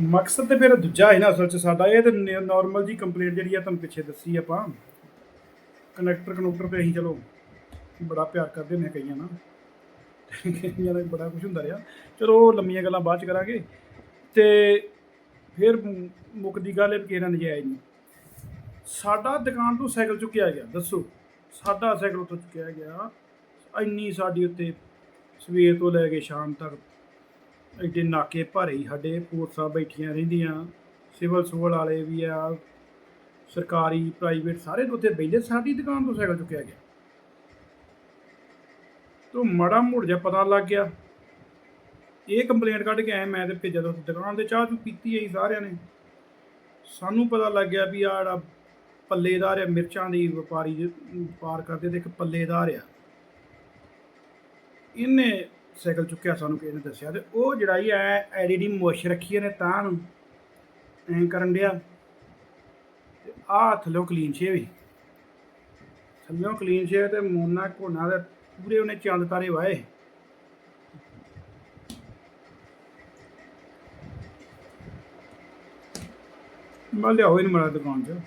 ਮਕਸਦ ਤੇ ਫਿਰ ਦੂਜਾ ਹੈ ਨਾ ਅਸਲ ਚ ਸਾਡਾ, ਇਹ ਤੇ ਨਾਰਮਲ ਜੀ ਕੰਪਲੇਂਟ ਜਿਹੜੀ ਆ ਤੁਹਾਨੂੰ ਪਿੱਛੇ ਦੱਸੀ ਆਪਾਂ। ਕਨੈਕਟਰ ਕਨੈਕਟਰ ਤੇ ਅਸੀਂ ਚਲੋ ਬੜਾ ਪਿਆਰ ਕਰਦੇ ਨੇ ਕਈਆਂ ਨਾਲ। ਕਈਆਂ ਦਾ ਬੜਾ ਕੁਝ ਹੁੰਦਾ ਰਿਹਾ। ਚਲੋ ਉਹ ਲੰਮੀਆਂ ਗੱਲਾਂ ਬਾਅਦ ਚ ਕਰਾਂਗੇ। ਤੇ ਫਿਰ ਮੁ- ਮੁੱਕਦੀ ਗੱਲ ਇਹ ਕਿ ਇਹਨਾਂ ਨਜਾਇਜ਼ ਨਹੀਂ। ਸਾਡਾ ਦੁਕਾਨ ਤੋਂ ਸਾਈਕਲ ਚੁੱਕਿਆ ਗਿਆ, ਦੱਸੋ। ਸਾਡਾ ਸਾਈਕਲ ਉੱਥੋਂ ਚੁੱਕਿਆ ਗਿਆ। ਇੰਨੀ ਸਾਡੀ ਉੱਤੇ ਸਵੇਰ ਤੋਂ ਲੈ ਕੇ ਸ਼ਾਮ ਤੱਕ ਐਡੇ ਨਾਕੇ ਭਰੇ ਸਾਡੇ ਫੋਰਸਾਂ ਬੈਠੀਆਂ ਰਹਿੰਦੀਆਂ। ਸਿਵਲ ਸੁਵਲ ਵਾਲੇ ਵੀ ਆ, ਸਰਕਾਰੀ ਪ੍ਰਾਈਵੇਟ ਸਾਰੇ ਉੱਥੇ ਬੈਠੇ, ਸਾਡੀ ਦੁਕਾਨ ਤੋਂ ਸਾਈਕਲ ਚੁੱਕਿਆ ਗਿਆ। ਤੋਂ ਮੜਾ ਮੁੜ ਜਾ ਪਤਾ ਲੱਗ ਗਿਆ। ਇਹ ਕੰਪਲੇਂਟ ਕੱਢ ਕੇ ਆਏ ਮੈਂ ਤੇ ਫਿਰ ਜਦੋਂ ਦੁਕਾਨ ਤੇ ਚਾਹ ਚੂ ਪੀਤੀ ਆਈ ਸਾਰਿਆਂ ਨੇ, ਸਾਨੂੰ ਪਤਾ ਲੱਗ ਗਿਆ ਵੀ ਆ ਜਿਹੜਾ ਪੱਲੇਦਾਰ ਆ, ਮਿਰਚਾਂ ਦੀ ਵਪਾਰੀ ਦੇ ਵਪਾਰ ਕਰਦੇ ਤੇ ਇੱਕ ਪੱਲੇਦਾਰ ਆ। ਇਹਨੇ ਸਾਈਕਲ ਚੁੱਕਿਆ ਸਾਨੂੰ ਕਿਸੇ ਨੇ ਦੱਸਿਆ ਤੇ ਉਹ ਜਿਹੜਾ ਹੀ ਐ ਐਡੀਡੀ ਮੁੱਛ ਰੱਖੀ ਇਹਨੇ ਤਾਂ ਨੂੰ, ਐਂ ਕਰਨ ਡਿਆ। ਤੇ ਆ ਥੱਲੋਂ ਕਲੀਨ ਸ਼ੇਵ ਹੀ ਥੱਲੋਂ ਕਲੀਨ ਸ਼ੇਵ ਤੇ ਮੋਨਾ ਕੋਨਾ ਦੇ ਪੂਰੇ ਉਹਨੇ ਚੰਦ ਤਾਰੇ ਵਾਏ। ਮੈਂ ਲਿਆਓ ਨਹੀਂ ਮਾਰਾ ਦੁਕਾਨ 'ਚ।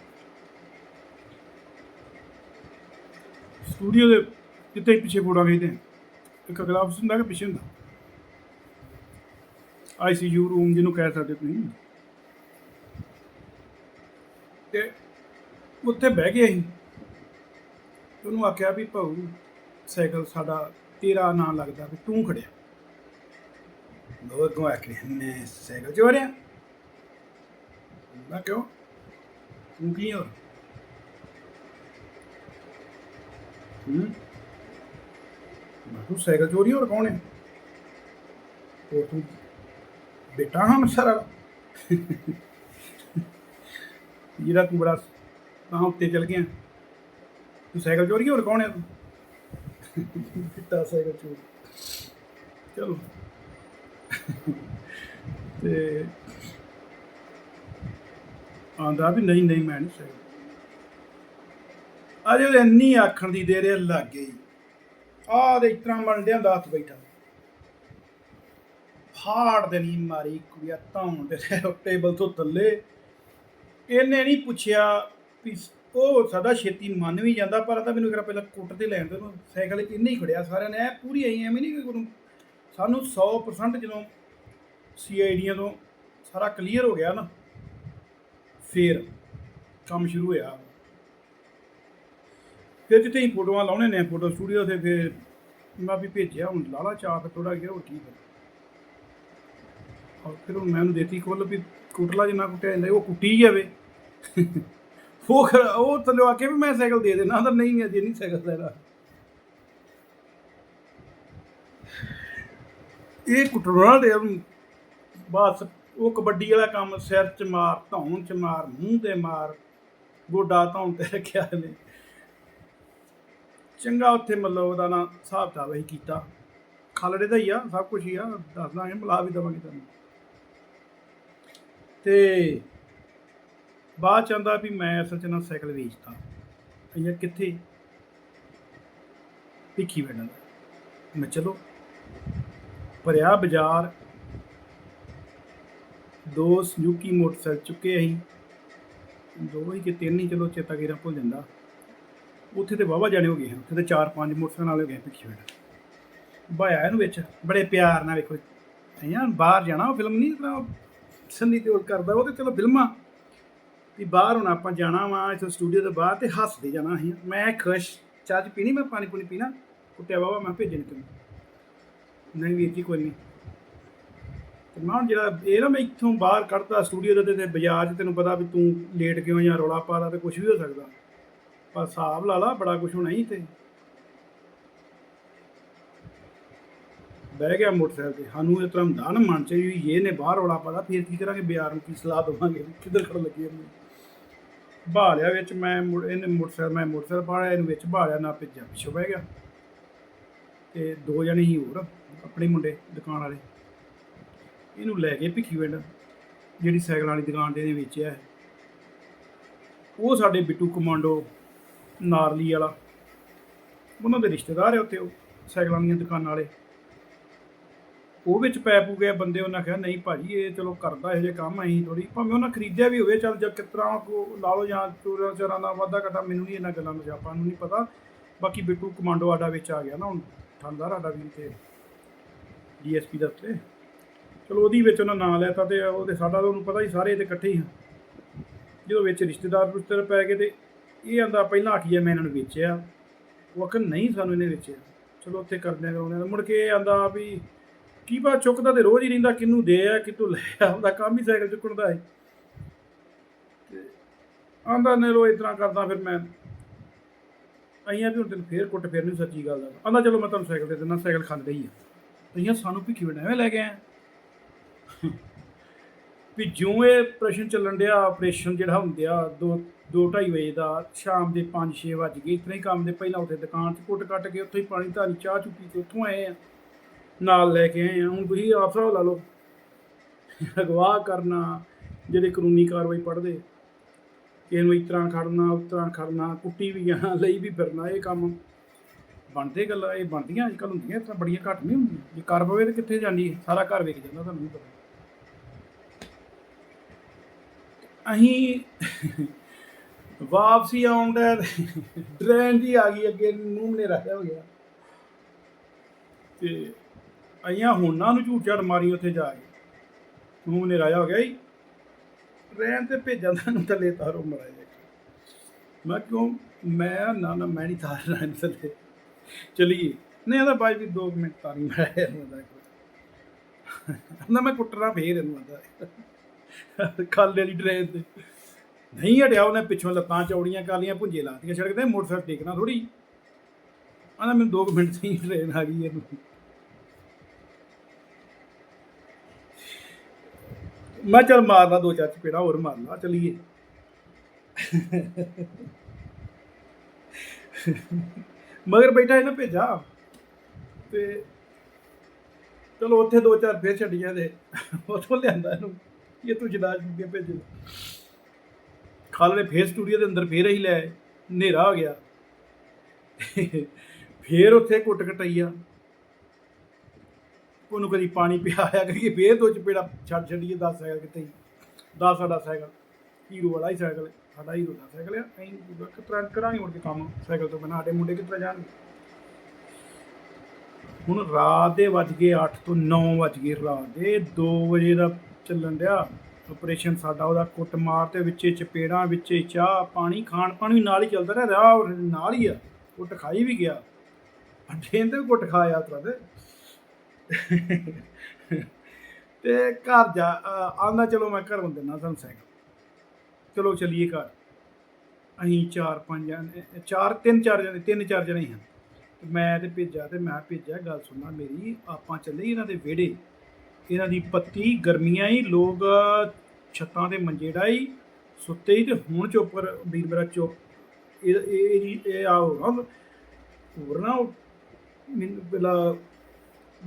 ਸਟੂਡੀਓ ਦੇ ਕਿਤੇ ਪਿੱਛੇ ਫੋਟੋ ਖਿੱਚਦੇ ਇੱਕ ਗਲਾਫਸ ਹੁੰਦਾ ਕਿ ਪਿੱਛੇ ਹੁੰਦਾ? ਆਈਸੀਯੂ ਰੂਮ ਜਿਹਨੂੰ ਕਹਿ ਸਕਦੇ ਤੁਸੀਂ। ਤੇ ਉੱਥੇ ਬਹਿ ਗਏ ਅਸੀਂ। ਉਹਨੂੰ ਆਖਿਆ ਵੀ ਭਾਊ, ਸਾਈਕਲ ਸਾਡਾ ਤੇਰਾ ਨਾਂ ਲੱਗਦਾ ਵੀ ਤੂੰ ਖੜਿਆ। ਲੋਕ ਕੋ ਆਖਿਆ ਮੈਂ ਸਾਈਕਲ ਚੋਰਿਆ ਮੈਂ ਕਿਉਂ ਤੂੰ ਕੀ ਹੋ? ਹੂੰ? ਮੈਂ ਤੂੰ ਸਾਈਕਲ ਚੋਰੀ ਹੋਰ ਕੌਣ ਹੈ? ਉਹ ਤੂੰ ਬੇਟਾ ਹਾਂ ਸਾਰਾ? ਜਿਹੜਾ ਤੂੰ ਬੜਾ ਤਾਂ ਉੱਤੇ ਚਲ ਗਿਆ। ਤੂੰ ਸਾਈਕਲ ਚੋਰੀ ਹੋਰ ਕੌਣ ਹੈ ਤੂੰ? ਬੇਟਾ ਸਾਈਕਲ ਚੋਰੀ। ਚਲੋ। ਤੇ ਆਂਦਾ ਵੀ ਨਹੀਂ ਨਹੀਂ, ਮੈਂ ਨਹੀਂ ਸਾਈਕਲ। ਅਜੇ ਇੰਨੀ ਆਖਣ ਦੀ ਦੇਰ ਇਹ ਲੱਗ ਗਈ। ਆਹ ਦੇ ਇਤਨਾ ਮੰਡਿਆਂ ਦਾ ਹੱਥ ਬੈਠਾ। ਫਾੜ ਦੇਣੀ ਮਾਰੀ ਕੁੜੀਆ, ਧੌਣ ਦੇ ਟੇਬਲ ਤੋਂ ਥੱਲੇ। ਇਹਨੇ ਨਹੀਂ ਪੁੱਛਿਆ ਵੀ ਉਹ ਸਾਡਾ ਛੇਤੀ ਮੰਨ ਵੀ ਜਾਂਦਾ, ਪਰ ਤਾਂ ਮੈਨੂੰ ਕਿਹਾ ਪਹਿਲਾਂ ਕੁੱਟ ਤੇ ਲੈਣ ਦੇ ਉਹਨੂੰ ਸਾਈਕਲ ਇੰਨੇ ਹੀ ਖੜਿਆ ਸਾਰਿਆਂ ਨੇ ਐ ਪੂਰੀ ਆਈ ਐਵੇਂ ਨਹੀਂ ਕਿ ਕੋਈ ਸਾਨੂੰ 100% ਜਦੋਂ ਸੀਆਈਡੀਆਂ ਤੋਂ ਸਾਰਾ ਕਲੀਅਰ ਹੋ ਗਿਆ ਨਾ, ਫੇਰ ਕੰਮ ਸ਼ੁਰੂ ਹੋਇਆ। ਫਿਰ ਜਿੱਥੇ ਹੀ ਫੋਟੋਆਂ ਲਾਉਣੇ ਨੇ, ਫੋਟੋ ਸਟੂਡੀਓ ਤੇ ਫਿਰ ਮੈਂ ਵੀ ਭੇਜਿਆ, ਹੁਣ ਲਾਲਾ ਚਾਪ ਥੋੜਾ ਗਿਆ ਉਹ ਠੀਕ ਹੈ ਔਰ ਫਿਰ ਉਹ ਮੈਂ ਦੇਤੀ ਖੋਲ ਵੀ ਕੁੱਟਲਾ ਜਿੰਨਾ ਕੁੱਟਿਆ ਜਾਂਦਾ, ਉਹ ਕੁੱਟੀ ਜਾਵੇ। ਉਹ ਉਹ ਥੱਲੇ ਆ ਕੇ ਵੀ ਮੈਂ ਸਾਈਕਲ ਦੇ ਦੇਣਾ ਤਾਂ ਨਹੀਂ ਅਜੇ ਨਹੀਂ ਸਾਈਕਲ ਲੈਣਾ। ਇਹ ਕੁੱਟਣਾ ਦੇ ਬਸ ਉਹ ਕਬੱਡੀ ਵਾਲਾ ਕੰਮ ਸਿਰ 'ਚ ਮਾਰ, ਧੌਣ 'ਚ ਮਾਰ, ਮੂੰਹ ਤੇ ਮਾਰ, ਗੋਡਾ ਧੌਣ ਤੇ ਰੱਖਿਆ ਨੇ ਚੰਗਾ ਉੱਥੇ ਮਤਲਬ ਉਹਦਾ ਨਾ ਹਿਸਾਬ ਕਿਤਾਬ ਅਸੀਂ ਕੀਤਾ। ਖਾਲੜੇ ਦਾ ਹੀ ਆ, ਸਭ ਕੁਝ ਹੀ ਆ, ਦੱਸ ਦਾਂਗੇ ਮਿਲਾ ਵੀ ਦੇਵਾਂਗੇ ਤੁਹਾਨੂੰ। ਤੇ ਬਾਅਦ ਚ ਆਂਦਾ ਵੀ ਮੈਂ ਅਸਲ ਚ ਨਾ ਸਾਈਕਲ ਵੇਚਤਾ। ਅਈਆ ਕਿੱਥੇ? ਭਿੱਖੀ ਵੇੜਨ ਮੈਂ ਚਲੋ, ਭਰਿਆ ਬਾਜ਼ਾਰ। ਦੋ ਸੁਜ਼ੂਕੀ ਮੋਟਰਸਾਈਕਲ ਚੁੱਕੇ ਅਸੀਂ। ਦੋ ਹੀ ਕਿ ਤਿੰਨ ਹੀ, ਚਲੋ ਚੇਤਾ ਕਿਰਾ ਭੁੱਲ ਜਾਂਦਾ। ਉੱਥੇ ਤੇ ਵਾਵਾ ਜਾਣੇ ਹੋ ਗਏ ਹਨ। ਉੱਥੇ ਤੇ ਚਾਰ ਪੰਜ ਮੋਟਰਸਾਈਕਲ ਵਾਲੇ ਹੋ ਗਏ ਭਿੱਖੀ ਵੇੜਨ ਬਾਇਆ ਇਹਨੂੰ ਵਿੱਚ, ਬੜੇ ਪਿਆਰ ਨਾਲ ਵੇਖੋ। ਅਈਆ ਬਾਹਰ ਜਾਣਾ, ਉਹ ਫਿਲਮ ਨਹੀਂ ਇਤਨਾ ਸੰਨੀ ਤੇ ਕਰਦਾ, ਉਹ ਤੇ ਚਲੋ ਫਿਲਮਾਂ। ਵੀ ਬਾਹਰ ਹੁਣ ਆਪਾਂ ਜਾਣਾ ਵਾ, ਇੱਥੇ ਸਟੂਡੀਓ ਦੇ ਬਾਹਰ ਤੇ ਹੱਸਦੇ ਜਾਣਾ ਅਸੀਂ। ਮੈਂ ਖੁਸ਼, ਚਾਹ 'ਚ ਪੀਣੀ, ਮੈਂ ਪਾਣੀ ਪੂਣੀ ਪੀਣਾ। ਕੁੱਟਿਆ ਬਾਬਾ ਮੈਂ ਭੇਜਣ ਤੈਨੂੰ। ਨਹੀਂ ਵੀਰ ਜੀ, ਕੋਈ ਨਹੀਂ। ਤੇ ਮੈਂ ਹੁਣ ਜਿਹੜਾ, ਇਹ ਨਾ ਮੈਂ ਇੱਥੋਂ ਬਾਹਰ ਕੱਢਦਾ ਸਟੂਡੀਓ ਦੇ ਤੇ ਬਾਜ਼ਾਰ 'ਚ, ਤੈਨੂੰ ਪਤਾ ਵੀ ਤੂੰ ਲੇਟ ਕਿਉਂ ਜਾਂ ਰੌਲਾ ਪਾਦਾ ਤੇ ਕੁਝ ਵੀ ਹੋ ਸਕਦਾ। ਪਰ ਹਿਸਾਬ ਲਾ ਲਾ, ਬੜਾ ਕੁਝ ਹੋਣਾ ਹੀ ਤੇ। ਬਹਿ ਗਿਆ ਮੋਟਰਸਾਈਕਲ ਤੇ। ਸਾਨੂੰ ਇਹ ਤਰ੍ਹਾਂ ਹੁੰਦਾ ਨਾ ਮਨ ਚ ਵੀ ਇਹ ਨੇ ਬਾਹਰ ਰੌਲਾ ਪਤਾ, ਫਿਰ ਕੀ ਕਰਾਂਗੇ? ਬਿਆਰ ਨੂੰ ਕੀ ਸਲਾਹ ਦੇਵਾਂਗੇ? ਕਿੱਧਰ ਖੜ ਲੱਗੀ ਇਹਨੂੰ? ਬਾਲਿਆ ਵਿੱਚ ਮੈਂ ਇਹਨੇ ਮੋਟਰਸਾਈਕਲ ਮੈਂ ਮੋਟਰਸਾਈਕਲ ਪਾੜਿਆ ਇਹਨੂੰ ਵਿੱਚ ਬਾਲਿਆ ਨਾ ਭਿੱਜਿਆ, ਪਿੱਛੋਂ ਬਹਿ ਗਿਆ। ਤੇ ਦੋ ਜਣੇ ਹੀ ਹੋਰ, ਆਪਣੇ ਮੁੰਡੇ ਦੁਕਾਨ ਵਾਲੇ। ਇਹਨੂੰ ਲੈ ਕੇ ਭਿੱਖੀ ਪਿੰਡ, ਜਿਹੜੀ ਸਾਈਕਲ ਵਾਲੀ ਦੁਕਾਨ ਦੇ ਇਹਨੇ ਵੇਚਿਆ ਹੈ। ਉਹ ਸਾਡੇ ਬਿੱਟੂ ਕਮਾਂਡੋ ਨਾਰਲੀ ਵਾਲਾ। ਉਹਨਾਂ ਦੇ ਰਿਸ਼ਤੇਦਾਰ ਹੈ ਉੱਥੇ, ਉਹ ਸਾਈਕਲਾਂ ਦੀਆਂ ਦੁਕਾਨਾਂ ਵਾਲੇ। ਉਹ ਵਿੱਚ ਪੈ ਪੂ ਗਏ, ਬੰਦੇ ਉਹਨਾਂ ਕਿਹਾ, ਨਹੀਂ ਭਾਜੀ, ਇਹ ਚਲੋ ਕਰਦਾ ਇਹੋ ਜਿਹੇ ਕੰਮ, ਅਸੀਂ ਥੋੜੀ ਭਾਵੇਂ ਉਹਨਾਂ ਖਰੀਦਿਆ ਵੀ ਹੋਵੇ, ਚੱਲ ਜਾਂ ਕਿਸ ਤਰ੍ਹਾਂ ਕੋ ਲਾ ਲਓ ਜਾਂ ਚੋਰਾਂ ਚੋਰਾਂ ਦਾ ਵਾਧਾ ਘਟਾ, ਮੈਨੂੰ ਨਹੀਂ ਇਹਨਾਂ ਗੱਲਾਂ ਦਾ ਆਪਾਂ ਨੂੰ ਨਹੀਂ ਪਤਾ। ਬਾਕੀ ਬਿੱਟੂ ਕਮਾਂਡੋ ਆਡਾ ਵਿੱਚ ਆ ਗਿਆ ਨਾ, ਹੁਣ ਥਾਣਦਾਰ ਆਡਾ ਵੀ ਤੇ ਡੀਐਸਪੀ ਦਾ ਉੱਤੇ। ਚਲੋ ਉਹਦੀ ਵਿੱਚ ਉਹਨਾਂ ਨਾਂ ਲੈਤਾ ਤੇ ਉਹਦੇ ਸਾਡਾ ਤਾਂ ਉਹਨੂੰ ਪਤਾ ਹੀ ਸਾਰੇ ਤੇ ਇਕੱਠੇ ਹੀ ਆ। ਜਦੋਂ ਵਿੱਚ ਰਿਸ਼ਤੇਦਾਰ ਰਿਸ਼ਤੇਦਾਰ ਪੈ ਗਏ ਤੇ ਇਹ ਆਂਦਾ ਪਹਿਲਾਂ ਆਖੀਏ ਮੈਂ ਇਹਨਾਂ ਨੂੰ ਵੇਚਿਆ। ਉਹ ਆਖਣ, ਨਹੀਂ, ਸਾਨੂੰ ਇਹਨੇ ਵੇਚਿਆ। ਚਲੋ, ਉੱਥੇ ਕਰਦੇ ਆ ਕਰਾਉਂਦੇ ਮੁੜ ਕੇ ਇਹ ਆਂਦਾ ਵੀ, ਕੀ ਪਾ ਚੁੱਕਦਾ ਤੇ ਰੋਜ਼ ਹੀ ਰਹਿੰਦਾ, ਕਿਹਨੂੰ ਦੇ ਆ ਕਿਤੋਂ ਲੈ ਆ, ਉਹਦਾ ਕੰਮ ਹੀ ਸਾਈਕਲ ਚੁੱਕਣ ਦਾ ਹੈ ਆਂਦਾ ਨੇ ਲੋ ਇਤਨਾ ਕਰਦਾ ਫਿਰ ਮੈਂ। ਅਈਆਂ ਵੀ ਹੁਣ ਤੈਨੂੰ ਫੇਰ ਕੁੱਟ, ਫੇਰ ਨਹੀਂ ਸੱਚੀ ਗੱਲ ਦਾ ਆਂਦਾ, ਚਲੋ, ਮੈਂ ਤੁਹਾਨੂੰ ਸਾਈਕਲ ਦੇ ਦਿੰਦਾ, ਸਾਈਕਲ ਖਾਂਦੇ ਹੀ ਆ। ਅਈਆਂ ਸਾਨੂੰ ਭਿੱਖੀ ਬਣਾਵੇਂ ਲੈ ਗਏ ਆਏ ਵੀ ਜਿਉਂ ਇਹ ਪ੍ਰਸ਼ਨ ਚੱਲਣ ਡਿਆ, ਆਪਰੇਸ਼ਨ ਜਿਹੜਾ ਹੁੰਦਿਆ, ਦੋ ਦੋ ਢਾਈ ਵਜੇ ਦਾ, ਸ਼ਾਮ ਦੇ 5-6 ਵੱਜ ਗਏ। ਇਤਨੇ ਹੀ ਕੰਮ ਦੇ ਪਹਿਲਾਂ ਉੱਥੇ ਦੁਕਾਨ 'ਚ ਕੁੱਟ ਕੱਟ ਕੇ ਉੱਥੇ ਹੀ ਪਾਣੀ ਧਾਰੀ, ਚਾਹ ਚੁੱਕੀ ਤੇ ਉੱਥੋਂ ਆਏ ਆ। ਨਾਲ ਲੈ ਕੇ ਆਏ ਆ। ਹੁਣ ਤੁਸੀਂ ਆਪ ਹਿਸਾਬ ਲਾ ਲਓ ਅਗਵਾ ਕਰਨਾ, ਜਿਹੜੇ ਕਾਨੂੰਨੀ ਕਾਰਵਾਈ ਪੜ੍ਹਦੇ, ਕਿਸੇ ਨੂੰ ਇਸ ਤਰ੍ਹਾਂ ਖੜਨਾ ਉਸ ਤਰ੍ਹਾਂ ਖੜਨਾ, ਕੁੱਟੀ ਵੀ ਜਾਣਾ, ਲਈ ਵੀ ਫਿਰਨਾ, ਇਹ ਕੰਮ ਬਣਦੇ ਗੱਲਾਂ, ਇਹ ਬਣਦੀਆਂ ਅੱਜ ਕੱਲ੍ਹ ਹੁੰਦੀਆਂ ਤਾਂ ਬੜੀਆਂ ਘੱਟ ਨਹੀਂ ਹੁੰਦੀਆਂ। ਜੇ ਕਰ ਪਵੇ ਤਾਂ ਕਿੱਥੇ ਜਾਂਦੀ ਸਾਰਾ ਘਰ ਵੇਖ ਜਾਂਦਾ, ਤੁਹਾਨੂੰ ਨਹੀਂ ਪਤਾ। ਅਸੀਂ ਵਾਪਸੀ ਆਉਂਦਾ ਟ੍ਰੇਨ ਦੀ ਆ ਗਈ, ਅੱਗੇ ਮੂੰਹ ਨੇ ਰੱਖਿਆ ਹੋ ਗਿਆ। ਤੇ ਅਈਆਂ ਹੁਣਾਂ ਨੂੰ ਝੂਠ ਮਾਰੀ ਉੱਥੇ ਜਾ ਕੇ। ਮੂੰਹ ਨੇ ਰਾਇਆ ਹੋ ਗਿਆ ਹੀ ਟ੍ਰੇਨ ਤੇ ਭੇਜਾਂ ਤੁਹਾਨੂੰ ਥੱਲੇ ਤਾਰੋ ਮਰਾਇਆ ਮੈਂ ਕਿਉਂ? ਮੈਂ ਨਾ ਨਾ, ਮੈਂ ਨਹੀਂ ਤਾਰਨਾ ਇਹਨੂੰ ਥੱਲੇ। ਚਲੀਏ। ਨਹੀਂ, ਇਹਦਾ ਬਾਈ ਵੀ 2 ਮਿੰਟ ਤਾਰੀ ਮਰਾਇਆ ਹੁੰਦਾ ਨਾ ਮੈਂ ਕੁੱਟਣਾ ਫੇਰ ਇਹਨੂੰ ਆਂਦਾ ਖਾਲੇ ਵਾਲੀ ਟ੍ਰੇਨ ਤੇ। ਨਹੀਂ ਹਟਿਆ ਉਹਨੇ ਪਿੱਛੋਂ ਲੱਤਾਂ ਚੌੜੀਆਂ ਕਰ ਲੀਆਂ ਭੁੰਜੇ ਲਾਤੀਆਂ ਸੜਕ ਤੇ, ਮੋਟਰਸਾਈਕਲ ਟੇਕਣਾ ਥੋੜੀ ਆਂਦਾ ਮੈਨੂੰ 2 ਮਿੰਟ ਦੀ ਟ੍ਰੇਨ ਆ ਗਈ ਇਹਨੂੰ ਮੈਂ ਚੱਲ ਮਾਰਨਾ ਦੋ ਚਾਰ ਚਪੇੜਾ, ਹੋਰ ਮਾਰ ਲਾ, ਚਲੀਏ। ਮਗਰ ਬੈਠਾ ਇਹਨੇ ਭੇਜਾ। ਤੇ ਚਲੋ ਉੱਥੇ ਦੋ ਚਾਰ ਫੇਰ ਛੱਡੀਆਂ ਦੇ ਉੱਥੋਂ ਲਿਆਂਦਾ ਇਹਨੂੰ ਇਹ ਤੂੰ ਜਦਾਜ ਕੇ ਭੇਜੇ ਖਾਲੇ ਫੇਰ ਸਟੂਡੀਓ ਦੇ ਅੰਦਰ ਫੇਰ ਹੀ ਲੈ ਹਨੇਰਾ ਹੋ ਗਿਆ। ਫੇਰ ਉੱਥੇ ਕੁੱਟ ਕਟਈਆ। ਉਹਨੂੰ ਕਦੀ ਪਾਣੀ ਪਿਆਇਆ ਕਰੀਏ ਫੇਰ ਦੋ ਚਪੇੜਾ ਛੱਡ ਛੱਡੀਏ 10 ਸਾਈਕਲ ਕਿਤੇ 10 ਸਾਡਾ ਸਾਈਕਲ, ਹੀਰੋ ਵਾਲਾ ਹੀ ਸਾਈਕਲ, ਸਾਡਾ ਹੀਰੋ ਦਾ ਸਾਈਕਲ ਹੈ ਅਸੀਂ ਕਿਤਰਾ ਕਰਾਂਗੇ ਮੁੜ ਕੇ ਕੰਮ, ਸਾਈਕਲ ਤੋਂ ਬਿਨਾਂ ਸਾਡੇ ਮੁੰਡੇ ਕਿਤਰਾ ਜਾਣਗੇ? ਹੁਣ ਰਾਤ ਦੇ ਵੱਜ ਗਏ 8 ਤੋਂ 9 ਵੱਜ ਗਏ, ਰਾਤ ਦੇ 2 ਵਜੇ ਦਾ ਚੱਲਣ ਡਿਆ। ਆਪਰੇਸ਼ਨ ਸਾਡਾ ਉਹਦਾ ਕੁੱਟ ਮਾਰ ਤੇ ਵਿੱਚੇ ਚਪੇੜਾਂ, ਵਿੱਚੇ ਚਾਹ, ਪਾਣੀ, ਖਾਣ ਪਾਣੀ ਵੀ ਨਾਲ ਹੀ ਚੱਲਦਾ ਰਿਹਾ, ਰਾਹ ਨਾਲ ਹੀ ਆ। ਕੁੱਟ ਖਾਈ ਵੀ ਗਿਆ। ਅੱਡੇ ਤੇ ਕੁੱਟ ਖਾਇਆ ਤਰਾ ਤੇ। ਘਰ ਜਾ ਆਂਦਾ ਚਲੋ ਮੈਂ ਘਰੋਂ ਦਿੰਦਾ ਤੁਹਾਨੂੰ ਸਾਈਕਲ। ਚਲੋ ਚਲੀਏ ਘਰ। ਅਸੀਂ ਚਾਰ ਪੰਜ ਜਣੇ, ਚਾਰ, ਤਿੰਨ ਚਾਰ ਜਣੇ, ਤਿੰਨ ਚਾਰ ਜਣੇ ਹਾਂ। ਮੈਂ ਤੇ ਭੇਜਿਆ ਤੇ ਮੈਂ ਭੇਜਿਆ, ਗੱਲ ਸੁਣਨਾ ਮੇਰੀ, ਆਪਾਂ ਚੱਲੇ ਇਹਨਾਂ ਦੇ ਵਿਹੜੇ। ਇਹਨਾਂ ਦੀ ਪੱਤੀ, ਗਰਮੀਆਂ ਹੀ, ਲੋਕ ਛੱਤਾਂ ਤੇ ਮੰਜੇ ਡਾਈ ਸੁੱਤੇ ਹੀ ਤੇ ਹੁਣ ਚੋਪਰ ਵੀਰ ਮੇਰਾ ਚੁੱਪ। ਇਹ ਇਹ ਇਹਦੀ- ਇਹ ਆ ਹੋਣਾ ਹੋਰ ਨਾ ਉਹ ਮੈਨੂੰ ਪਹਿਲਾਂ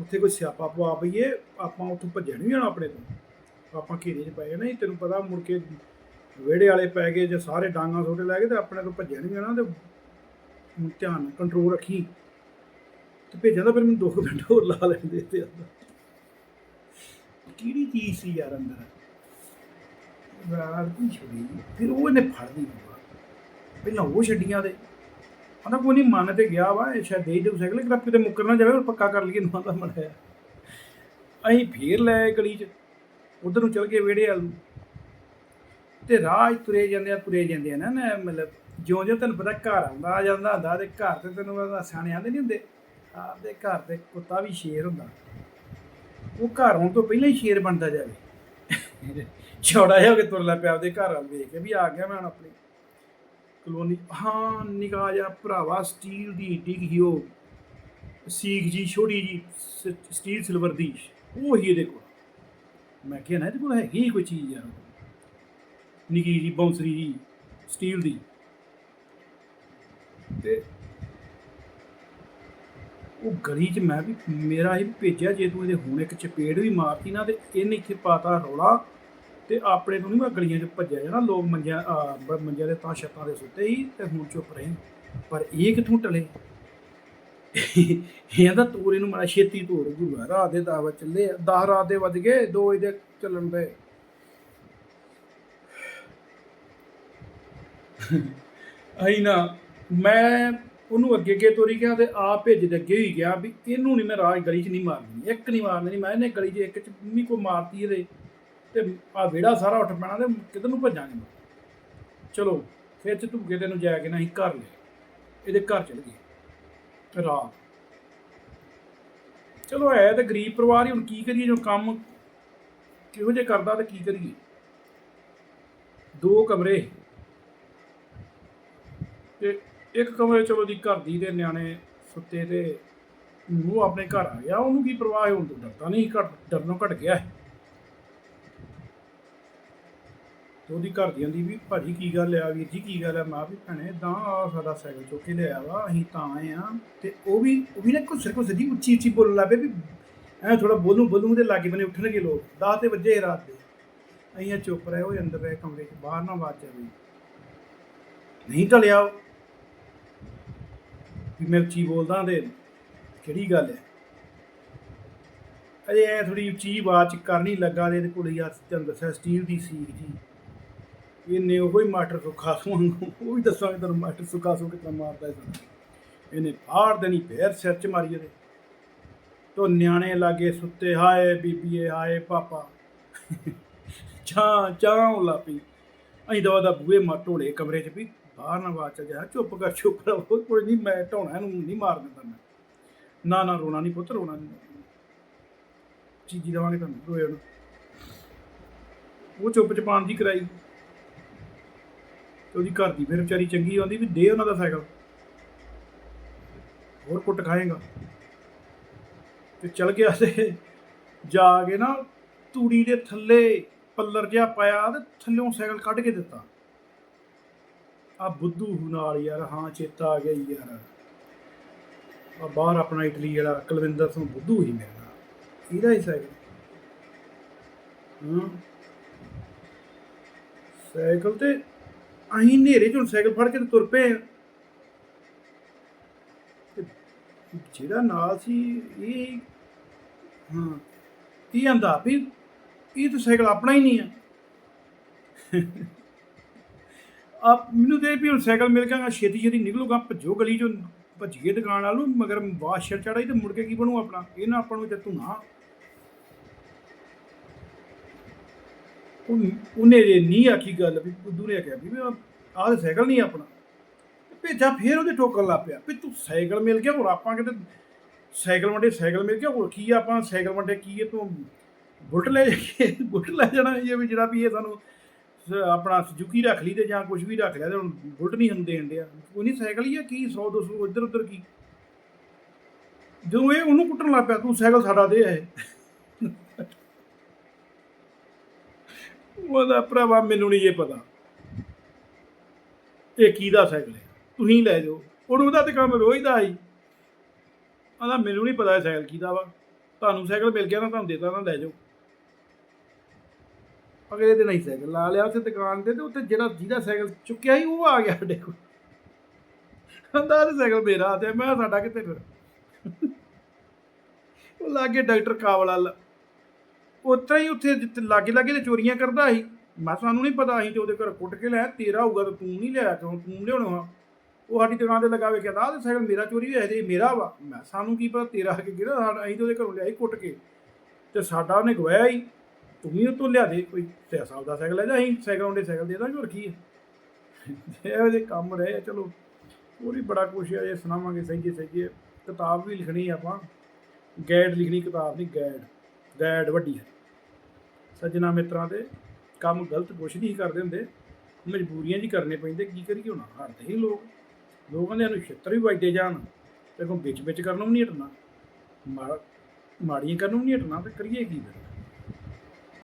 ਉੱਥੇ ਕੋਈ ਸਿਆਪਾ ਪਵਾ ਪਈਏ ਆਪਾਂ ਉੱਥੋਂ ਭੱਜਣ ਨਹੀਂ ਜਾਣਾ ਆਪਣੇ ਤੋਂ। ਆਪਾਂ ਘੇਰੇ 'ਚ ਪਏ ਨਹੀਂ ਤੈਨੂੰ ਪਤਾ ਮੁੜ ਕੇ ਵਿਹੜੇ ਵਾਲੇ ਪੈ ਗਏ ਜੇ ਸਾਰੇ ਡਾਂਗਾ ਛੋਟੇ ਲੈ ਗਏ ਤੇ ਆਪਣੇ ਤੋਂ ਭੱਜਣ ਨਹੀਂ ਜਾਣਾ ਤੇ ਧਿਆਨ ਕੰਟਰੋਲ ਰੱਖੀ। ਤੇ ਭੇਜਾਂ ਤਾਂ ਫਿਰ ਮੈਨੂੰ 2 ਮਿੰਟ ਹੋਰ ਲਾ ਲੈਂਦੇ ਤੇ ਅੰਦਰ ਕਿਹੜੀ ਚੀਜ਼ ਸੀ ਯਾਰ ਅੰਦਰ? ਰਾਤ ਦੀ ਛੁੜੀ ਫਿਰ ਉਹ ਇਹਨੇ ਫੜ ਲਈ ਪਹਿਲਾਂ ਉਹ ਛੱਡੀਆਂ ਦੇ ਆਂਦਾ ਕੋਈ ਨਹੀਂ ਮੰਨ ਤੇ ਗਿਆ ਵਾ, ਇਹ ਸ਼ਾਇਦ ਦੇ ਦੇ ਸਾਈਕਲ ਕਿ ਕਿਤੇ ਮੁੱਕਰ ਨਾ ਜਾਵੇ ਪੱਕਾ ਕਰ ਲਈਏ ਨਾ ਦਾ ਮੜਿਆ। ਅਸੀਂ ਫੇਰ ਲੈ ਗਲੀ 'ਚ। ਉਧਰ ਨੂੰ ਚਲ ਗਏ ਵਿਹੜੇ ਵੱਲ ਤੇ ਰਾਜ ਤੁਰੇ ਜਾਂਦੇ ਆ, ਤੁਰੇ ਜਾਂਦੇ ਆ ਨਾ ਮਤਲਬ ਜਿਉਂ ਜਿਉਂ ਤੈਨੂੰ ਪਤਾ ਘਰ ਆਉਂਦਾ, ਆ ਜਾਂਦਾ ਹੁੰਦਾ ਤੇ ਘਰ ਤੇ ਤੈਨੂੰ ਪਤਾ ਸਿਆਣੇ ਆਂਦੇ ਨਹੀਂ ਹੁੰਦੇ? ਆਪਦੇ ਘਰ ਤੇ ਕੁੱਤਾ ਵੀ ਸ਼ੇਰ ਹੁੰਦਾ। ਉਹ ਘਰ ਆਉਣ ਤੋਂ ਪਹਿਲਾਂ ਹੀ ਸ਼ੇਰ ਬਣਦਾ ਜਾਵੇ। ਛੋੜਾ ਜਿਹਾ ਕੇ ਤੁਰ ਪਿਆ ਆਪਦੇ ਘਰ ਵੱਲ ਵੇਖ ਕੇ ਵੀ ਆ ਗਿਆ ਮੈਂ ਹੁਣ ਆਪਣੀ ਕਲੋਨੀ। ਹਾਂ, ਨਿਕਾ ਜਿਹਾ ਭਰਾਵਾ ਸਟੀਲ ਦੀ ਡਿੱਗ ਉਹ। ਸੀਖ ਜੀ, ਛੋਟੀ ਜੀ ਸਟੀਲ ਸਿਲਵਰ ਦੀ। ਉਹ ਹੀ ਇਹਦੇ ਕੋਲ। ਮੈਂ ਕਿਹਾ ਨਾ ਇਹਦੇ ਕੋਲ ਹੈਗੀ ਕੋਈ ਚੀਜ਼ ਯਾਰ। ਨਿੱਕੀ ਜੀ ਬਾਉਂਸਰੀ ਜੀ ਸਟੀਲ ਦੀ। ਤੇ ਉਹ ਗਲੀ 'ਚ ਮੈਂ ਵੀ ਮੇਰਾ ਹੀ ਭੇਜਿਆ, ਜੇ ਤੂੰ ਇਹਦੇ ਹੁਣ ਇੱਕ ਚਪੇੜ ਵੀ ਮਾਰਤੀ ਨਾ ਤੇ ਇਹਨੇ ਇੱਥੇ ਪਾਤਾ ਰੌਲਾ ਤੇ ਆਪਣੇ ਤੋਂ ਨਹੀਂ ਮੈਂ ਗਲੀਆਂ 'ਚ ਭੱਜਿਆ ਜਾਣਾ, ਲੋਕ ਮੰਜਿਆਂ ਮੰਜਿਆਂ ਦੇ ਤਾਂ ਛੱਤਾਂ ਦੇ ਸੁੱਤੇ ਹੀ ਤੇ ਹੁਣ ਚੁੱਪ ਰਹੇ ਪਰ ਇਹ ਕਿੱਥੋਂ ਟਲੇ? ਇਹ ਆਂਦਾ ਤੋਰੇ ਨੂੰ ਮਾੜਾ ਛੇਤੀ ਤੋੜ ਗੁਰੂਆ ਰਾਤ ਦੇ 10 ਵਜੇ ਚੱਲੇ 10 ਰਾਤ ਦੇ ਵੱਜ ਗਏ 2 ਵਜੇ ਦੇ ਚੱਲਣ ਦੇ। ਅਈ ਨਾ, ਮੈਂ ਉਹਨੂੰ ਅੱਗੇ ਅੱਗੇ ਤੋਰੀ ਗਿਆ ਤੇ ਆਪ ਭੇਜ ਦੇ ਅੱਗੇ ਹੀ ਗਿਆ ਵੀ ਇਹਨੂੰ ਨਹੀਂ ਮੈਂ ਰਾਜ ਗਲੀ 'ਚ ਨਹੀਂ ਮਾਰਨੀ, ਇੱਕ ਨਹੀਂ ਮਾਰਨੀ ਮੈਂ ਇਹਨੇ ਗਲੀ 'ਚ ਇੱਕ 'ਚ ਮੰਮੀ ਕੋ ਮਾਰਤੀ ਇਹਦੇ ਤੇ ਆ ਵਿਹੜਾ ਸਾਰਾ ਉੱਠ ਪੈਣਾ ਤੇ ਕਿੱਧਰ ਨੂੰ ਭੱਜਾਂਗੇ ਚਲੋ, ਫਿਰ ਧੁੱਕੇ ਤੇ ਨੂੰ ਜਾ ਕੇ ਨਾ ਅਸੀਂ ਘਰ ਲਿਆ ਇਹਦੇ ਘਰ ਚਲ ਗਏ। ਰਾਤ। ਚਲੋ ਹੈ ਤੇ ਗਰੀਬ ਪਰਿਵਾਰ ਹੀ ਹੁਣ ਕੀ ਕਰੀਏ, ਜੋ ਕੰਮ ਕਿਹੋ ਜਿਹਾ ਕਰਦਾ ਤੇ ਕੀ ਕਰੀਏ? ਦੋ ਕਮਰੇ। ਤੇ ਇੱਕ ਕਮਰੇ ਚਲੋ ਦੀ ਘਰ ਦੀ ਦੇ ਨਿਆਣੇ ਸੁੱਤੇ ਤੇ ਉਹ ਆਪਣੇ ਘਰ ਆ ਗਿਆ, ਉਹਨੂੰ ਕੀ ਪਰਵਾਹ ਹੈ? ਹੁਣ ਤੋਂ ਡਰਦਾ ਨਹੀਂ ਘਟ, ਡਰਨੋਂ ਘਟ ਗਿਆ ਹੈ ਤੇ ਉਹਦੀ ਘਰ ਦੀ ਵੀ, ਭਾਜੀ ਕੀ ਗੱਲ ਆ? ਵੀਰ ਜੀ ਕੀ ਗੱਲ ਆ? ਮਾਂ ਵੀ ਭੈਣੇ ਤਾਂ ਸਾਡਾ ਸਾਈਕਲ ਚੁੱਕ ਕੇ ਲਿਆ ਵਾ, ਅਸੀਂ ਤਾਂ ਆਏ ਆ। ਤੇ ਉਹ ਵੀ ਉਹ ਵੀ ਨਾ ਕੁਛ ਸਿਰ ਕੋ ਸਿੱਧੀ ਉੱਚੀ ਉੱਚੀ ਬੋਲਣ ਲੱਗ ਪਏ ਵੀ ਐ ਥੋੜਾ ਬੋਲੂ ਬੋਲੂ ਦੇ ਲਾਗੇ ਬਨੇ ਉੱਠਣਗੇ ਲੋਕ। ਦਸ ਤੇ ਵੱਜੇ ਰਾਤ ਦੇ। ਅਸੀਂ ਚੁੱਪ ਰਹੇ, ਉਹ ਅੰਦਰ ਰਹੇ ਕਮਰੇ 'ਚ, ਬਾਹਰ ਨਾ ਆਵਾਜ਼ ਆਵੇ ਨਹੀਂ ਟਲਿਆ ਵੀ ਮੈਂ ਉੱਚੀ ਬੋਲਦਾ ਤੇ ਕਿਹੜੀ ਗੱਲ ਹੈ? ਅਜੇ ਐ ਥੋੜੀ ਉੱਚੀ ਆਵਾਜ਼ ਚ ਕਰਨੀ ਲੱਗਾ ਤੇ ਕੁੜੀ ਕੋਲ ਤੁਹਾਨੂੰ ਦੱਸਿਆ ਸਟੀਲ ਦੀ ਸੀਖ ਜੀ। ਇਹਨੇ ਉਹ ਹੀ ਮਾਸਟਰ ਸੁੱਖਾ ਸੂ ਵਾਂਗੂ ਉਹ ਵੀ ਦੱਸਾਂਗੇ ਤੁਹਾਨੂੰ ਮਾਸਟਰ ਸੁੱਖਾ ਸੂ ਕਿਤਨਾ ਮਾਰਦਾ ਹੈ ਇਹਨੇ ਫਾੜ ਦੇਣੀ, ਫੇਰ ਸਿਰ ਚ ਮਾਰੀ ਇਹਦੇ। ਤੋ ਨਿਆਣੇ ਲਾਗੇ ਸੁੱਤੇ, ਹਾਏ ਬੀਬੀਏ, ਹਾਏ ਪਾਪਾ। ਚਾਂ ਚਾਂ ਲਾਪੀ ਅਸੀਂ ਦਵਾ ਦਾ ਬੂਏ ਮਾ ਢੋਲੇ ਕਮਰੇ ਚ ਵੀ। ਬਾਹਰ ਨਾ ਆਵਾਜ਼ ਚੱਲ ਜਾ ਚੁੱਪ ਕਰ ਚੁੱਪ ਕਰ। ਕੋਈ ਨਹੀਂ ਮੈਂ ਢੋਣਾ ਇਹਨੂੰ ਨਹੀਂ ਮਾਰ ਦਿੰਦਾ ਮੈਂ। ਨਾ ਨਾ ਰੋਣਾ ਨਹੀਂ ਪੁੱਤ, ਰੋਣਾ ਨਹੀਂ ਚੀਜੀ ਦਵਾਂਗੇ ਤੁਹਾਨੂੰ ਰੋਏ ਉਹਨੂੰ ਉਹ ਚੁੱਪ ਚਪਾਨ ਦੀ ਕਰਾਈ। ਤੇ ਉਹਦੀ ਘਰ ਦੀ ਫਿਰ ਵਿਚਾਰੀ ਚੰਗੀ ਆਉਂਦੀ ਵੀ ਦੇ ਉਹਨਾਂ ਦਾ ਸਾਈਕਲ। ਹੋਰ ਕੁੱਟ ਖਾਏਗਾ। ਤੇ ਚਲ ਗਿਆ ਤੇ ਜਾ ਕੇ ਨਾ ਤੂੜੀ ਦੇ ਥੱਲੇ ਪੱਲਰ ਜਿਹਾ ਪਾਇਆ ਤੇ ਥੱਲਿਓਂ ਸਾਈਕਲ ਕੱਢ ਕੇ ਦਿੱਤਾ। ਆ ਬੁੱਧੂ ਨਾਲ ਯਾਰ, ਹਾਂ ਚੇਤਾ ਆ ਗਿਆ ਯਾਰ। ਆ ਬਾਹਰ ਆਪਣਾ ਇਟਲੀ ਜਿਹੜਾ ਕੁਲਵਿੰਦਰ ਸਿੰਘ ਬੁੱਧੂ ਹੀ ਮੇਰੇ ਇਹਦਾ ਹੀ ਸਾਈਕਲ ਹਾਂ। ਸਾਈਕਲ ਤੇ ਅਸੀਂ ਹਨੇਰੇ ਚੋਂ ਸਾਈਕਲ ਫੜ ਕੇ ਤੁਰ ਪਏ ਜਿਹੜਾ ਨਾਲ ਸੀ, ਇਹ ਹਾਂ। ਇਹ ਆਂਦਾ ਵੀ ਇਹ ਤਾਂ ਸਾਈਕਲ ਆਪਣਾ ਹੀ ਨਹੀਂ ਆ। ਆ ਮੈਨੂੰ ਤੇ ਵੀ ਹੁਣ ਸਾਈਕਲ ਮਿਲ ਗਿਆ ਛੇਤੀ ਛੇਤੀ ਨਿਕਲੂਗਾ ਭੱਜੋ ਗਲੀ ਚੋਂ, ਭੱਜੀਏ ਦੁਕਾਨ ਵਾਲ ਮਗਰ ਬਾਸ਼ ਚੜਾਈ ਤੇ ਮੁੜ ਕੇ ਕੀ ਬਣੂ ਆਪਣਾ? ਇਹ ਨਾ ਆਪਾਂ ਨੂੰ ਤੇ ਤੂੰ ਨਾ ਉਹਨੇ ਜੇ ਨਹੀਂ ਆਖੀ ਗੱਲ ਵੀ, ਬੁੱਧੂ ਨੇ ਆਖਿਆ ਵੀ ਆਹ ਸਾਈਕਲ ਨਹੀਂ ਆਪਣਾ। ਤੇ ਭੇਜਾ ਫੇਰ ਉਹਦੇ ਠੋਕਣ ਲੱਗ ਪਿਆ ਵੀ ਤੂੰ ਸਾਈਕਲ ਮਿਲ ਗਿਆ, ਹੋਰ ਆਪਾਂ ਕਿਤੇ ਸਾਈਕਲ ਵੰਡੇ ਸਾਈਕਲ ਮਿਲ ਗਿਆ, ਹੋਰ ਕੀ ਆ ਆਪਾਂ ਸਾਈਕਲ ਵੰਡੇ, ਕੀ ਹੈ ਤੂੰ ਬੁਲਟ ਲੈ ਜਾਈਏ ਬੁਲਟ ਲੈ ਜਾਣਾ ਇਹ ਵੀ ਜਿਹੜਾ ਵੀ ਇਹ ਸਾਨੂੰ ਆਪਣਾ ਸੁਜ਼ੂਕੀ ਰੱਖ ਲਈ ਤੇ ਜਾਂ ਕੁਝ ਵੀ ਰੱਖ ਲਿਆ ਤੇ ਹੁਣ ਬੁਲਟ ਨਹੀਂ ਹੁਣ ਦੇਣ ਡਿਆ। ਕੋਈ ਨਹੀਂ ਸਾਈਕਲ ਹੀ ਆ, ਕੀ 100 200 ਇੱਧਰ ਉੱਧਰ ਕੀ? ਜਦੋਂ ਇਹ ਉਹਨੂੰ ਕੁੱਟਣ ਲੱਗ ਪਿਆ, ਤੂੰ ਸਾਈਕਲ ਸਾਡਾ ਦੇ ਇਹ। ਉਹਦਾ ਭਰਾਵਾ ਮੈਨੂੰ ਨਹੀਂ ਇਹ ਪਤਾ। ਇਹ ਕਿਹਦਾ ਸਾਈਕਲ ਹੈ? ਤੁਸੀਂ ਲੈ ਜਾਓ। ਉਹਨੂੰ ਉਹਦਾ ਤੇ ਕੰਮ ਰੋਜ਼ ਦਾ ਆਈ ਆਂਦਾ ਮੈਨੂੰ ਨਹੀਂ ਪਤਾ ਸਾਈਕਲ ਕਿਹਦਾ ਵਾ। ਤੁਹਾਨੂੰ ਸਾਈਕਲ ਮਿਲ ਗਿਆ ਨਾ, ਤੁਹਾਨੂੰ ਦੇਤਾ ਨਾ, ਲੈ ਜਾਓ। ਅਗਲੇ ਦਿਨ ਹੀ ਸਾਈਕਲ ਲਾ ਲਿਆ ਉੱਥੇ ਦੁਕਾਨ ਤੇ ਤੇ ਉੱਥੇ ਜਿਹੜਾ ਜਿਹਦਾ ਸਾਈਕਲ ਚੁੱਕਿਆ ਸੀ ਉਹ ਆ ਗਿਆ ਸਾਡੇ ਕੋਲ। ਕਹਿੰਦਾ ਇਹ ਸਾਈਕਲ ਮੇਰਾ ਤੇ ਮੈਂ ਸਾਡਾ ਕਿੱਥੇ ਫਿਰ? ਉਹ ਲਾਗੇ ਡਾਕਟਰ ਕਾਵਲਾ ਉੱਥੇ ਹੀ ਉੱਥੇ ਲਾਗੇ ਲਾਗੇ ਤੇ ਚੋਰੀਆਂ ਕਰਦਾ ਸੀ। ਮੈਂ ਸਾਨੂੰ ਨਹੀਂ ਪਤਾ, ਅਸੀਂ ਤੇ ਉਹਦੇ ਘਰ ਕੁੱਟ ਕੇ ਲਿਆ ਤੇਰਾ ਹੋਊਗਾ ਤਾਂ ਤੂੰ ਨਹੀਂ ਲਿਆ ਕਿਉਂ? ਤੂੰ ਲਿਆਉਣਾ ਵਾ। ਉਹ ਸਾਡੀ ਦੁਕਾਨ ਤੇ ਲਗਾਵੇ ਕਹਿੰਦਾ ਆਹ ਸਾਈਕਲ ਮੇਰਾ ਚੋਰੀ ਹੋਇਆ ਤੇ ਮੇਰਾ ਵਾ। ਮੈਂ ਸਾਨੂੰ ਕੀ ਪਤਾ ਤੇਰਾ ਕਿ ਕਿਹੜਾ ਅਸੀਂ ਤੇ ਉਹਦੇ ਘਰੋਂ ਲਿਆ ਲਿਆਈ ਕੁੱਟ ਕੇ। ਤੇ ਸਾਡਾ ਉਹਨੇ ਗਵਾਇਆ ਹੀ। ਤੂੰ ਵੀ ਉਹ ਤੋਂ ਲਿਆ ਦੇ ਕੋਈ ਤੇ ਸਾਲ ਦਾ ਸਾਈਕਲ ਹੈ ਜਾਂ ਅਸੀਂ ਸਾਈਕਲ ਉਹਦੇ ਸਾਈਕਲ ਦੇ ਦਾਂਗੇ ਹੋਰ ਕੀ ਹੈ? ਇਹੋ ਜਿਹੇ ਕੰਮ ਰਹੇ ਆ, ਚਲੋ ਉਹ ਵੀ ਬੜਾ ਕੁਛ ਹੈ ਜੇ ਸੁਣਾਵਾਂਗੇ ਸਹੀ ਸਹੀ ਕਿਤਾਬ ਵੀ ਲਿਖਣੀ ਆਪਾਂ। ਗੈਡ ਲਿਖਣੀ ਕਿਤਾਬ ਨਹੀਂ ਗਾਈਡ ਗੈਡ ਵੱਡੀ ਹੈ। ਸੱਜਣਾ ਮਿੱਤਰਾਂ ਦੇ ਕੰਮ ਗਲਤ ਕੁਛ ਨਹੀਂ ਕਰਦੇ ਹੁੰਦੇ। ਮਜਬੂਰੀਆਂ ਜੀ ਕਰਨੇ ਪੈਂਦੇ ਕੀ ਕਰੀਏ ਹੁਣ? ਹਟਦੇ ਹੀ ਲੋਕ। ਲੋਕਾਂ ਦੇ ਨੂੰ ਛਿੱਤਰ ਵੀ ਵੱਜਦੇ ਜਾਣ। ਤੇ ਕੋਈ ਵਿੱਚ ਵਿੱਚ ਕਰਨ ਨੂੰ ਵੀ ਨਹੀਂ ਹਟਣਾ। ਮਾ- ਮਾੜੀਆਂ ਕਰਨ ਨੂੰ ਵੀ ਨਹੀਂ ਹਟਣਾ ਤੇ ਕਰੀਏ ਕੀ ਫਿਰ?